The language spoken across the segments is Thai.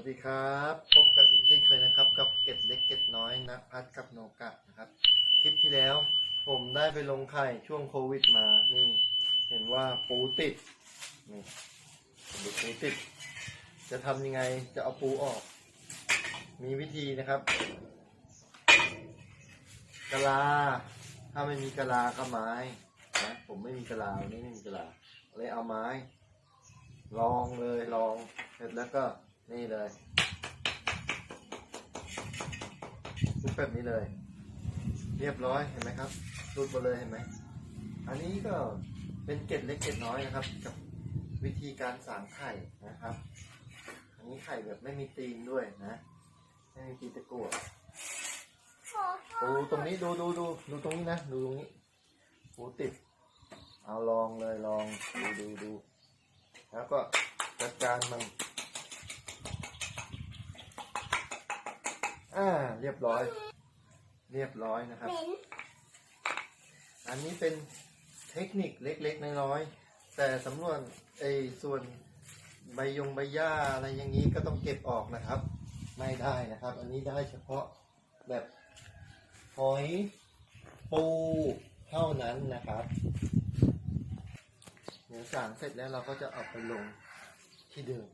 วัสดีครับ พบกันอีกเช่นเคยนะครับ กับเกตเล็กเกตน้อยนะพัดกับโนกะนะครับคลิปที่แล้ว ผมได้ไปลงไข่ช่วงโควิดมานี่ เห็นว่าปูติดนี่ดูปูติด จะทำยังไงจะเอาปูออก มีวิธีนะครับกะลา ถ้าไม่มีกะลาก็ไม้นะผมไม่มีกะลาวันนี้ไม่มีกะลาเลยเอาไม้ ลองเลยลองเสร็จแล้วก็ นี่เลยรูปแบบนี้เลย เรียบร้อยเห็นไหมครับรูดมาเลยเห็นไหมอันนี้ก็เป็นเกล็ดเล็กเกล็ดน้อยนะครับ กับวิธีการสางไข่นะครับ อันนี้ไข่แบบไม่มีตีนด้วยนะ ไม่มีตีนตะกั่วดูตรงนี้ดูดูดูดูตรงนี้นะดูตรงนี้ปูติด เอาลองเลยลองดูดูดูแล้วก็จัดการมัน อ่า เรียบร้อย เรียบร้อยนะครับ อันนี้เป็นเทคนิคเล็กๆน้อยๆแต่สำนวนไอ้ส่วนใบยงใบหญ้าอะไรอย่างนี้ก็ต้องเก็บออกนะครับ ไม่ได้นะครับ อันนี้ได้เฉพาะแบบหอยปูเท่านั้นนะครับเดี๋ยวสางเสร็จแล้วเราก็จะเอาไปลงที่เดิม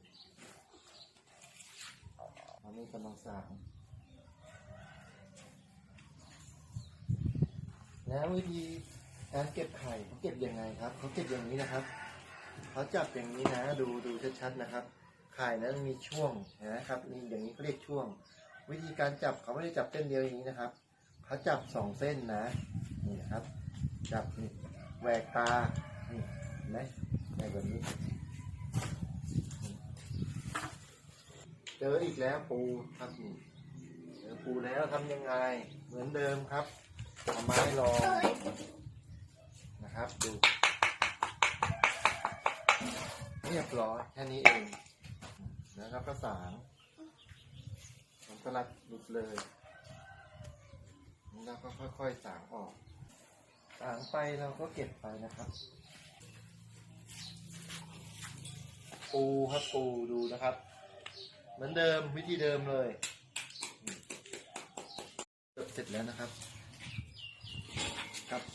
ตอนนี้กำลังสาง แล้ววิธีการเก็บไข่เขาเก็บยังไงครับเขาเก็บอย่างนี้นะครับเขาจับอย่างนี้นะ ดูดูชัดๆนะครับ ไข่นั้นมีช่วงนะครับนี่อย่างนี้เขาเรียกช่วง วิธีการจับเขาไม่ได้จับเส้นเดียวอย่างนี้นะครับเขาจับสองเส้นนะนี่นะครับ จับนี่แหวกตานี่เห็นไหมแหวกแบบนี้เจออีกแล้วปูครับเจอปูแล้วทำยังไง เหมือนเดิมครับ เอาไม้รองนะครับดูเรียบร้อยแค่นี้เองแล้วเราก็สางผมสลัดหลุดเลยแล้วก็ค่อยๆสางออกสางไปเราก็เก็บไปนะครับ ปูครับปูดูนะครับ เหมือนเดิมวิธีเดิมเลยเสร็จแล้วนะครับ ครับ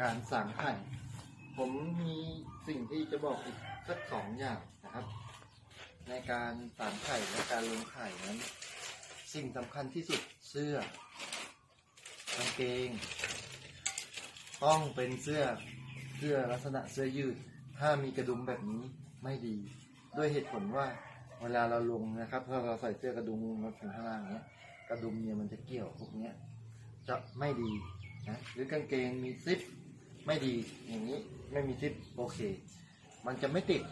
การสางไข่ผมมีสิ่งที่จะบอกอีกสักสองอย่างนะครับ ในการสางไข่และการลงไข่นั้น สิ่งสำคัญที่สุดเสื้อกางเกง ต้องเป็นเสื้อเสื้อลักษณะเสื้อยืด ถ้ามีกระดุมแบบนี้ไม่ดี ด้วยเหตุผลว่าเวลาเราลงนะครับ ถ้าเราใส่เสื้อกระดุมมาถึงข้างล่างเนี้ย กระดุมเนี่ยมันจะเกี่ยวพวกเนี้ย จะไม่ดีนะหรือกางเกงมีซิปไม่ดีอย่างนี้ไม่มีซิปโอเค มันจะไม่ติด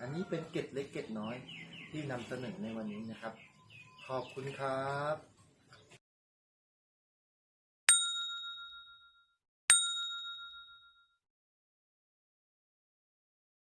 อันนี้เป็นเกร็ดเล็กเกร็ดน้อยที่นำเสนอในวันนี้นะครับ ขอบคุณครับ